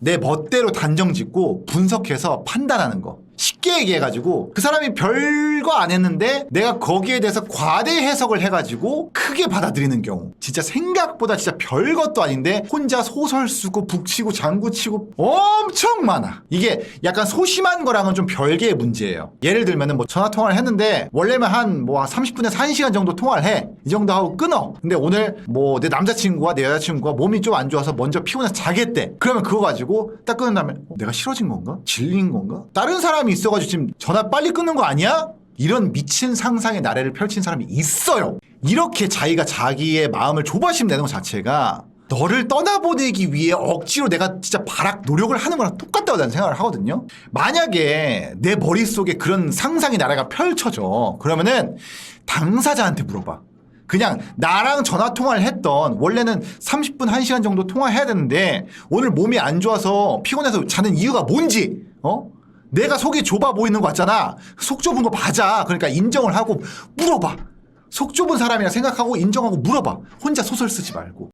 내 멋대로 단정 짓고 분석해서 판단하는 거. 쉽게 얘기해가지고 그 사람이 별거 안 했는데 내가 거기에 대해서 과대 해석을 해가지고 크게 받아들이는 경우 진짜 생각보다 진짜 별것도 아닌데 혼자 소설 쓰고 북치고 장구치고 엄청 많아 이게 약간 소심한 거랑은 좀 별개의 문제예요 예를 들면 은 뭐 전화 통화를 했는데 원래면 한 뭐 30분에서 1시간 정도 통화를 해 이 정도 하고 끊어 근데 오늘 뭐 내 남자친구와 내 여자친구가 몸이 좀 안 좋아서 먼저 피곤해서 자겠대 그러면 그거 가지고 딱 끊은 다음에 어, 내가 싫어진 건가? 질린 건가? 다른 사람이 있어가지고 지금 전화 빨리 끊는 거 아니야? 이런 미친 상상의 나래를 펼친 사람이 있어요. 이렇게 자기가 자기의 마음을 조바심 내는 것 자체가 너를 떠나보내기 위해 억지로 내가 진짜 발악 노력을 하는 거랑 똑같다고 생각을 하거든요. 만약에 내 머릿속에 그런 상상의 나라가 펼쳐져. 그러면은 당사자한테 물어봐. 그냥 나랑 전화 통화를 했던 원래는 30분 1시간 정도 통화해야 되는데 오늘 몸이 안 좋아서 피곤해서 자는 이유가 뭔지 어? 내가 속이 좁아 보이는 거 같잖아. 속 좁은 거 맞아. 그러니까 인정을 하고 물어봐. 속 좁은 사람이라 생각하고 인정하고 물어봐. 혼자 소설 쓰지 말고.